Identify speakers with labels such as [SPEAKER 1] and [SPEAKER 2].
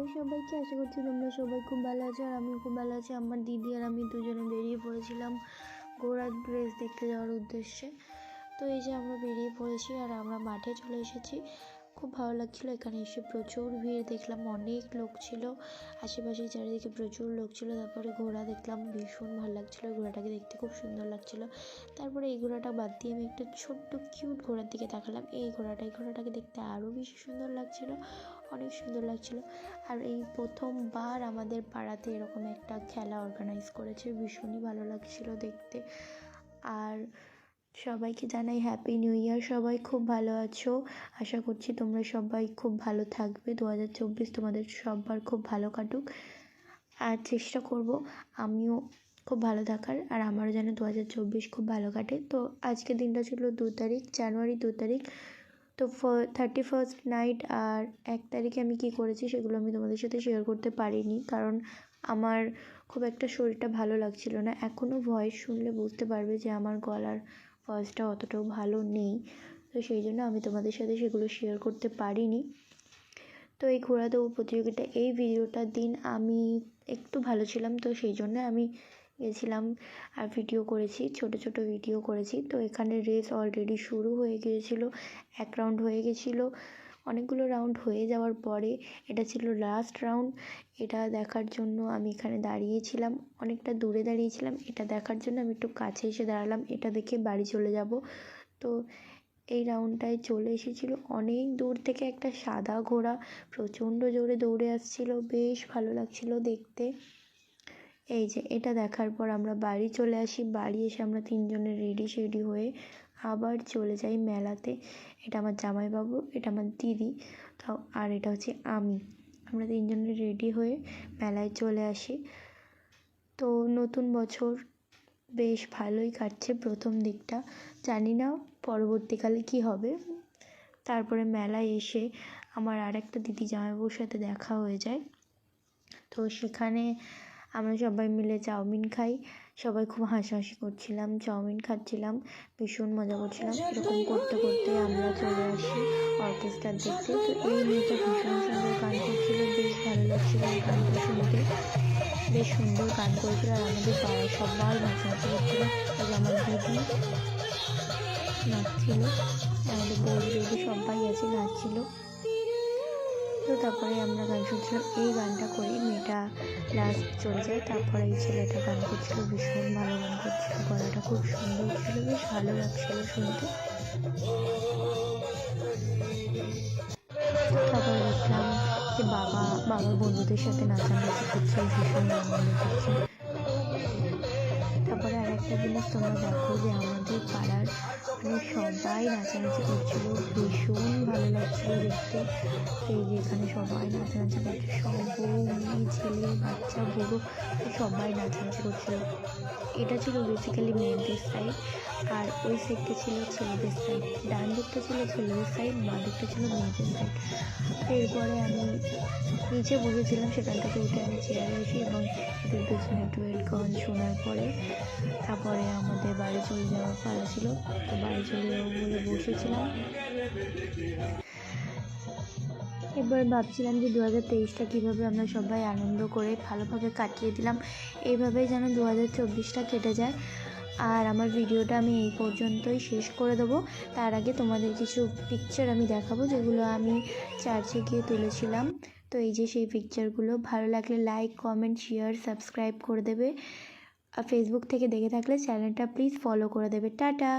[SPEAKER 1] Hello সবাইকে, আশা করছি তোমরা সবাই খুব ভালো আছো আর আমিও খুব ভালো আছি। আমার দিদি আর আমি দুজনে বেরিয়ে পড়েছিলাম ঘোড়ার ড্রেস দেখতে যাওয়ার উদ্দেশ্যে। তো এই যে আমরা বেরিয়ে পড়েছি আর আমরা মাঠে চলে এসেছি। খুব ভালো লাগছিল, এখানে এসে প্রচুর ভিড় দেখলাম, অনেক লোক ছিল। আশেপাশে চারিদিকে প্রচুর লোক ছিল, তারপরে ঘোড়া দেখলাম, ভীষণ ভালো লাগছিল ঘোড়াটাকে দেখতে খুব সুন্দর লাগছিল। তারপরে এই ঘোড়াটা বাদ দিয়ে আমি একটা ছোট্ট কিউট ঘোড়ার দিকে তাকালাম, এই ঘোড়াটা, এই ঘোড়াটাকে দেখতে আরও বেশি সুন্দর লাগছিল। অনেক সুন্দর লাগছিল। আর এই প্রথমবার আমাদের পাড়াতে এরকম একটা খেলা অর্গানাইজ করেছে, ভীষণই ভালো লাগছিল দেখতে। আর সবাইকে জানাই হ্যাপি নিউ ইয়ার সবাই খুব ভালো আছো? আশা করছি তোমরা সবাই খুব ভালো থাকবে। দু হাজার চব্বিশ তোমাদের সবার খুব ভালো কাটুক। আর চেষ্টা করব আমিও খুব ভালো থাকার, আর আমারও যেন দু হাজার চব্বিশ খুব ভালো কাটে। তো আজকের দিনটা ছিল দু তারিখ, জানুয়ারি দু তারিখ। তো থার্টি ফার্স্ট নাইট আর এক তারিখে আমি কী করেছি সেগুলো আমি তোমাদের সাথে শেয়ার করতে পারিনি। কারণ আমার খুব একটা শরীরটা ভালো লাগছিল না। এখনও ভয়েস শুনলে বুঝতে পারবে যে আমার গলার ভয়েসটা অতটাও ভালো নেই। তো সেই জন্য আমি তোমাদের সাথে সেগুলো শেয়ার করতে পারিনি। তো এই ঘোড়া দৌড় প্রতিযোগিতা, এই ভিডিওটার দিন আমি একটু ভালো ছিলাম। তো সেই জন্য আমি গেছিলাম আর ভিডিও করেছি, ছোট ছোট ভিডিও করেছি। তো এখানে রেস অলরেডি শুরু হয়ে গিয়েছিল, এক রাউন্ড হয়ে গেছিল অনেকগুলো রাউন্ড হয়ে যাওয়ার পরে এটা ছিল লাস্ট রাউন্ড এটা দেখার জন্য আমি এখানে দাঁড়িয়েছিলাম, অনেকটা দূরে দাঁড়িয়েছিলাম। এটা দেখার জন্য আমি একটু কাছে এসে দাঁড়ালাম, এটা দেখে বাড়ি চলে যাব। তো এই রাউন্ডটায় চলে এসেছিল। অনেক দূর থেকে একটা সাদা ঘোড়া প্রচণ্ড জোরে দৌড়ে আসছিল, বেশ ভালো লাগছিল দেখতে। এই যে এটা দেখার পর আমরা বাড়ি চলে আসি। বাড়ি এসে আমরা তিনজনে রেডি শেডি হয়ে আবার চলে যাই মেলাতে। এটা আমার জামাইবাবু, এটা আমার দিদি। তাও আর এটা হচ্ছে আমি। আমরা তিনজনে রেডি হয়ে মেলায় চলে আসি। তো নতুন বছর বেশ ভালোই কাটছে প্রথম দিকটা। জানি না পরবর্তীকালে কী হবে। তারপরে মেলায় এসে আমার আর একটা দিদি জামাইবাবুর সাথে দেখা হয়ে যায়। তো সেখানে আমরা সবাই মিলে চাউমিন খাই। সবাই খুব হাসাহাসি করছিলাম, চাউমিন খাচ্ছিলাম, ভীষণ মজা করছিলাম। এরকম করতে করতে আমরা চলে আসি অর্কেস্ট্রার দেখতে। তো এই মেয়েটা ভীষণ সুন্দর গান করছিল, বেশ ভালো লাগছিল এই গানটা শুনতে। বেশ সুন্দর গান করেছিল আর আমাদের পাড়ায় সবাই নাচানাচি করছিল। যে আমার দিদি নাচছিল, আমাদের বৌদি সবাই আছে, নাচছিল। তো তারপরে আমরা গান শুনছিলাম। এই গানটা করে মেয়েটা লাস্ট চলে যায়। তারপরে এই ছেলেটা গান করছিল, ভীষণ ভালো গান করছিল। গলাটা খুব সুন্দর ছিল, বেশ ভালো লাগছিল শুনতে। তারপরে দেখলাম যে বাবা বাবার বন্ধুদের সাথে নাচানাচি করছে, ভীষণ আনন্দ করছে। তারপরে আর একটা জিনিস তোমরা দেখো যে পাড়ার মানে সবাই নাচানাচি করছিল, ভীষণ ভালো লাগছিল দেখতে। এই যে এখানে সবাই নাচানাচি করছে, সব মেয়ে, ছেলে, বাচ্চা, বুড়ো, সবাই নাচানাচি করছিল। এটা ছিল বেসিক্যালি মেয়েদের সাইড আর ওই সাইডটা ছিল ছেলেদের সাইড ডান দিকটা ছিল ছেলেদের সাইড বাঁ দিকটা ছিল মেয়েদের সাইড এরপরে আমি নিচে বসেছিলাম, সেখান থেকে উঠে আমি চেয়ারে আসি এবং পেছনে টুয়েলভ গান শোনার পরে তারপরে আমাদের বাড়ি চলে যাওয়ার পালা ছিল, তো বাড়ি চলে বলে বসেছিলাম। এবার ভাবছিলাম যে দু হাজার তেইশটা কীভাবে আমরা সবাই আনন্দ করে ভালোভাবে কাটিয়ে দিলাম। এইভাবেই যেন দু হাজার চব্বিশটা কেটে যায়। আর আমার ভিডিওটা আমি এই পর্যন্তই শেষ করে দেবো। তার আগে তোমাদের কিছু পিকচার আমি দেখাবো, যেগুলো আমি চার্চে গিয়ে তুলেছিলাম। তো এই যে সেই পিকচারগুলো ভালো লাগলে লাইক কমেন্ট শেয়ার সাবস্ক্রাইব করে দেবে। ফেসবুক থেকে দেখে থাকলে চ্যানেলটা প্লিজ ফলো করে দেবে। টাটা!